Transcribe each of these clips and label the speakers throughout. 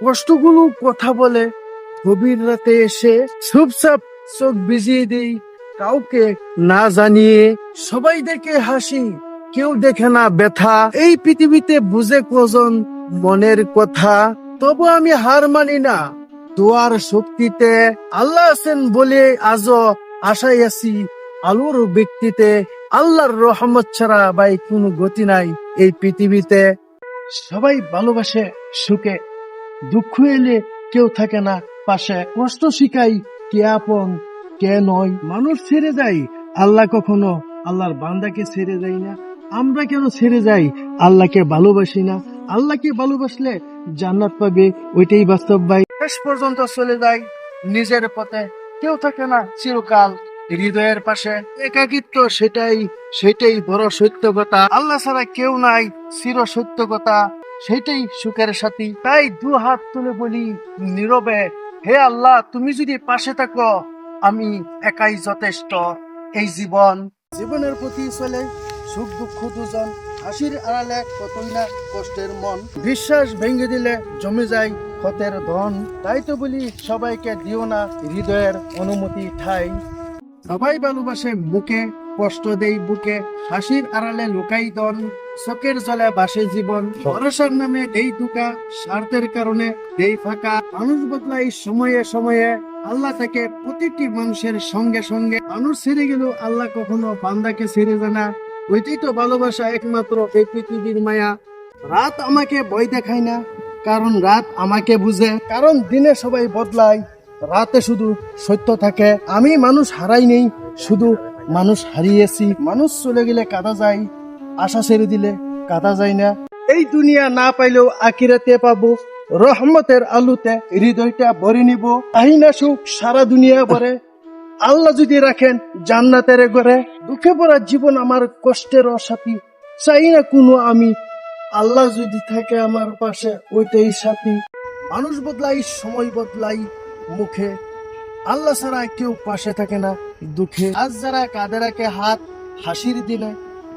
Speaker 1: কষ্টগুলো কথা বলে। গভীর রাতে এসে চুপচাপ চোখ ভিজিয়ে দেই। কাউকে না জানিয়ে সবাই দেখে হাসি, কেউ দেখে না ব্যথা। এই পৃথিবীতে বুঝে কজন মনের কথা, তবু আমি হার মানি না। দোয়ার শক্তিতে আল্লাহ আছেন বলে আজও আশাই আছি। আলোর ব্যক্তিতে আল্লাহর রহমত ছাড়া ভাই কোনো গতি নাই এই পৃথিবীতে। সবাই ভালোবাসে, সুখে দুঃখ এলে কেউ থাকে না। পাশে কষ্ট শিখাই কে আপন, কে নয়। মানুষ ছেড়ে যায়, আল্লাহ কখনো আল্লাহর বান্দাকে ছেড়ে যায় না। আমরা কেন ছেড়ে যাই? আল্লাহকে ভালোবাসি না। আল্লাহকে ভালোবাসলে জান্নাত পাবে, ওইটাই বাস্তব ভাই। শেষ পর্যন্ত চলে যায় নিজের পথে। কেউ থাকে না চিরকাল হৃদয়ের পাশে। একাকিত্ব সেটাই সেটাই বড় সত্য কথা। আল্লাহ ছাড়া কেউ নাই, চির সত্য কথা। সেটাই সুখের সাথী। তাই দু হাত তুলে বলি নীরবে, হে আল্লাহ, তুমি যদি পাশে থাকো, আমি একাই যথেষ্ট। এই জীবন। জীবনের প্রতি চলে সুখ দুঃখ দুজন, হাসির আড়ালে কতই না কষ্টের মন। বিশ্বাস ভেঙে দিলে জমে যায় ক্ষতের ধন। তাই তো বলি সবাইকে দিও না হৃদয়ের অনুমতি ঠাই। সবাই ভালোবাসে মুখে কষ্ট দেই বুকে, হাসির আড়ালে লুকাই দন চোখের জলে বাসে জীবন। ভরসার নামে দেই দুকা, স্বার্থের কারণে দেই ফাঁকা। মানুষ বদলাই সময়ে সময়ে আল্লাহ থেকে প্রতিটি মানুষের সঙ্গে সঙ্গে। মানুষ ছেড়ে গেল আল্লাহ কখনো বান্দাকে ছেড়ে যায় না। ওইটাই তো ভালোবাসা একমাত্র এই পৃথিবীর মায়া। রাত আমাকে বই দেখায় না, কারণ রাত আমাকে বুঝে। কারণ দিনে সবাই বদলায়, রাতে শুধু সত্য থাকে। আমি মানুষ হারাই নেই, শুধু মানুষ হারিয়েছি, মানুষ চলে গেলে কাদা যায়, আশা ছেড়ে দিলে কাদা যায় না। এই দুনিয়া না পাইলেও আকিরাতে পাবো, রহমতের আলুতে হৃদয়টা ভরে নিব। আহিনা সুখ, সারা দুনিয়া ভরে। আল্লাহ যদি রাখেন জান্নাতের ঘরে, দুঃখে পড়া জীবন আমার কষ্টের সাথী চাই না কোনো আমি, আল্লাহ যদি থাকে আমার পাশে, ওইটাই সাথী। মানুষ বদলাই, সময় বদলাই মুখে। আল্লাহ ছাড়া কেউ পাশে থাকে না। দুঃখে। আজ যারা কাঁধে রাখে হাত হাসির দিনে,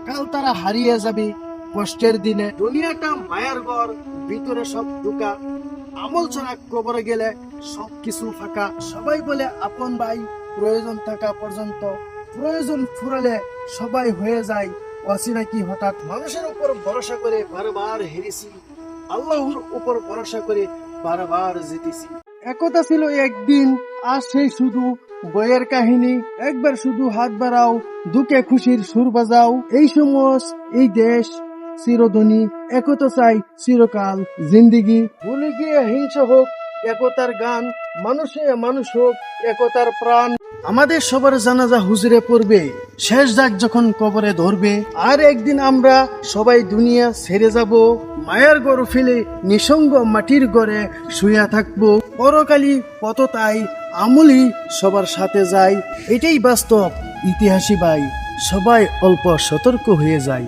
Speaker 1: কাল তারা হারিয়ে যাবে কষ্টের দিনে। দুনিয়াটা মায়ার ঘর, ভিতরে সব দুকা আমল ছাড়া কবরে গেলে সব কিছু ফাঁকা। সবাই বলে, আপন ভাই, প্রয়োজন থাকা পর্যন্ত। প্রয়োজন ফুরালে সবাই হয়ে যায় অচিনা কি হঠাৎ। মানুষের উপর ভরসা করে বারবার হেরেছি। আল্লাহর উপর ভরসা করে বারবার জিতেছি। একতা ছিল একদিন, আর সেই শুধু বইয়ের কাহিনী, একবার শুধু হাত বাড়াও, দুঃখে খুশির সুর বাজাও। এই সমাজ, এই দেশ, চিরধনী, একতা চাই চিরকাল জিন্দিগি। ভুলে গিয়ে হিংসা হোক, একতার গান, মানুষে মানুষ হোক, একতার প্রাণ। আমাদের সবার জানাজা হুজুরে পড়বে, শেষ দাগ যখন কবরে ধরবে। আর একদিন আমরা সবাই দুনিয়া ছেড়ে যাব, মায়ার গড় ফেলে নিসঙ্গ মাটির গড়ে শুয়ে থাকব। পরকালী পত আমলি সবার সাথে যায় এটাই বাস্তব ইতিহাসী ভাই সবাই অল্প সতর্ক হয়ে যায়।